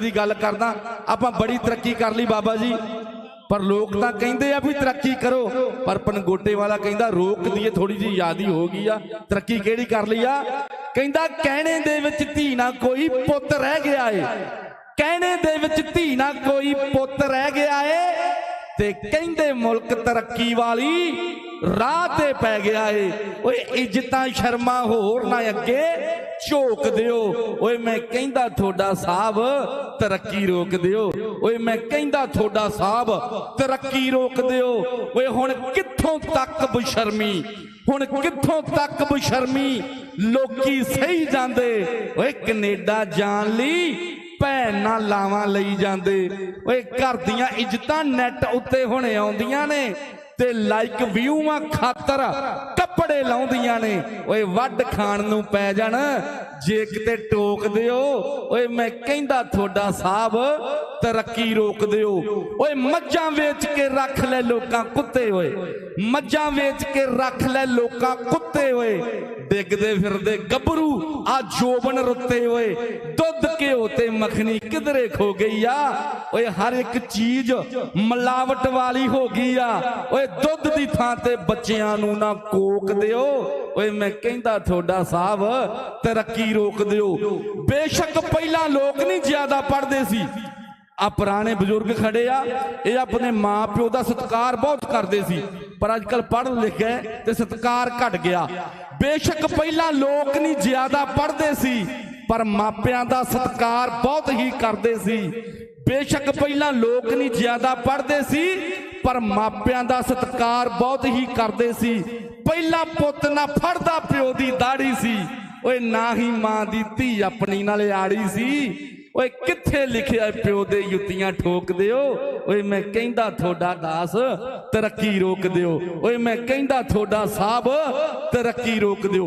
ਦੀ ਗੱਲ ਕਰਦਾ, ਆਪਾਂ ਬੜੀ ਤਰੱਕੀ ਕਰ ਲਈ ਬਾਬਾ ਜੀ। ਪਰ ਲੋਕ ਤਾਂ ਕਹਿੰਦੇ ਆ ਵੀ ਤਰੱਕੀ ਕਰੋ, ਪਰ ਪਨਗੋਟੇ ਵਾਲਾ ਕਹਿੰਦਾ ਰੋਕ ਦਈਏ ਥੋੜੀ ਜੀ ਯਾਦੀ ਹੋ ਗਈ ਆ। ਤਰੱਕੀ ਕਿਹੜੀ ਕਰ ਲਈ ਆ? ਕਹਿੰਦਾ ਕਹਿਣੇ ਦੇ ਵਿੱਚ ਧੀ ਨਾ ਕੋਈ ਪੁੱਤ ਰਹਿ ਗਿਆ ਏ। ਕਹਿਣੇ ਦੇ ਵਿੱਚ ਧੀ ਨਾ ਕੋਈ ਪੁੱਤ ਰਹਿ ਗਿਆ ਏ। ਤੇ ਕਹਿੰਦੇ ਮੁਲਕ ਤਰੱਕੀ ਵਾਲੀ ਰਾਹ ਤੇ ਪੈ ਗਿਆ ਏ। ਓਏ ਇੱਜ਼ਤਾਂ ਸ਼ਰਮਾਂ ਹੋਰ ਨਾ ਅੱਗੇ। ਝੋਕ ਦਿਓ। ਓਏ, ਮੈਂ ਕਹਿੰਦਾ ਤੁਹਾਡਾ ਸਾਹਿਬ, ਤਰੱਕੀ ਰੋਕ ਦਿਓ। ਓਏ, ਮੈਂ ਕਹਿੰਦਾ ਤੁਹਾਡਾ ਸਾਹਿਬ, ਤਰੱਕੀ ਰੋਕ ਦਿਓ। ਓਏ, ਹੁਣ ਕਿੱਥੋਂ ਤੱਕ ਬਸ਼ਰਮੀ? ਹੁਣ ਕਿੱਥੋਂ ਤੱਕ ਬਸ਼ਰਮੀ? ਲੋਕੀ ਸਹੀ ਜਾਂਦੇ। ਓਏ, ਕੈਨੇਡਾ ਜਾਣ ਲਈ ਭੈਣ ਨਾਲ ਲਾਵਾਂ ਲਈ ਜਾਂਦੇ। ਓਏ, ਘਰ ਦੀਆਂ ਇੱਜ਼ਤਾਂ ਨੈਟ ਉੱਤੇ ਹੁਣ ਆਉਂਦੀਆਂ ਨੇ ਤੇ ਲਾਈਕ ਵਿਊਆਂ ਖਾਤਰ ਕੱਪੜੇ ਲਾਉਂਦੀਆਂ ਨੇ। ਓਏ ਵੱਡ ਖਾਣ ਨੂੰ ਪੈ ਜਾਣ। ਜੇ ਕਿਤੇ ਟੋਕ ਦਿਓ ਓਏ, ਮੈਂ ਕਹਿੰਦਾ ਤੁਹਾਡਾ ਸਾਹਿਬ ਤਰੱਕੀ ਰੋਕ ਦਿਓ। ਓਏ, ਮੱਝਾਂ ਵੇਚ ਕੇ ਰੱਖ ਲੈ ਲੋਕਾਂ ਕੁੱਤੇ ਓਏ। ਮੱਝਾਂ ਵੇਚ ਕੇ ਰੱਖ ਲੈ ਲੋਕਾਂ ਕੁੱਤੇ ਓਏ। ਡਿੱਗਦੇ ਫਿਰਦੇ ਗੱਭਰੂ, ਆ ਜੋਬਨ ਰੁੱਤੇ ਓਏ। ਦੁੱਧ ਘਿਓ ਤੇ ਮੱਖਣੀ ਕਿਧਰੇ ਖੋ ਗਈ ਆ? ਓਏ, ਹਰ ਇੱਕ ਚੀਜ਼ ਮਿਲਾਵਟ ਵਾਲੀ ਹੋ ਗਈ ਆ। ਓਏ, ਦੁੱਧ ਦੀ ਥਾਂ ਤੇ ਬੱਚਿਆਂ ਨੂੰ ਨਾ ਕੋਕ ਦਿਓ। ਓਏ, ਮੈਂ ਕਹਿੰਦਾ ਤੁਹਾਡਾ ਸਾਹਿਬ, ਤਰੱਕੀ ਰੋਕ ਦਿਓ। ਬੇਸ਼ੱਕ ਪਹਿਲਾਂ ਲੋਕ ਨਹੀਂ ਜ਼ਿਆਦਾ ਪੜ੍ਹਦੇ ਸੀ। ਆ ਪੁਰਾਣੇ ਬਜ਼ੁਰਗ ਖੜੇ ਆ, ਇਹ ਆਪਣੇ ਮਾਪਿਓ ਦਾ ਸਤਿਕਾਰ ਬਹੁਤ ਕਰਦੇ ਸੀ, ਪਰ ਅੱਜ ਕੱਲ ਪੜ੍ਹ ਲਿਖ ਗਏ ਤੇ ਸਤਿਕਾਰ ਘਟ ਗਿਆ। ਬੇਸ਼ੱਕ ਪਹਿਲਾਂ ਲੋਕ ਨਹੀਂ ਜ਼ਿਆਦਾ ਪੜ੍ਹਦੇ ਸੀ, ਪਰ ਮਾਪਿਆਂ ਦਾ ਸਤਿਕਾਰ ਬਹੁਤ ਹੀ ਕਰਦੇ ਸੀ। ਬੇਸ਼ੱਕ ਪਹਿਲਾਂ ਲੋਕ ਨਹੀਂ ਜ਼ਿਆਦਾ ਪੜ੍ਹਦੇ ਸੀ, ਪਰ ਮਾਪਿਆਂ ਦਾ ਸਤਿਕਾਰ ਬਹੁਤ ਹੀ ਕਰਦੇ ਸੀ। ਪਹਿਲਾ ਪੁੱਤ ਨਾ ਫੜਦਾ ਪਿਓ ਦੀ ਦਾੜੀ ਸੀ, ਓਏ ਨਾ ਹੀ ਮਾਂ ਦੀ ਧੀ ਆਪਣੀ ਨਾਲ ਆੜੀ ਸੀ। ਓਏ ਕਿੱਥੇ ਲਿਖਿਆ ਪਿਓ ਦੇ ਯੁੱਤੀਆਂ ਠੋਕ ਦਿਓ? ਓਏ ਮੈਂ ਕਹਿੰਦਾ ਤੁਹਾਡਾ ਦਾਸ, ਤਰੱਕੀ ਰੋਕ ਦਿਓ। ਓਏ ਮੈਂ ਕਹਿੰਦਾ ਤੁਹਾਡਾ ਸਾਹਿਬ ਤਰੱਕੀ ਰੋਕ ਦਿਓ।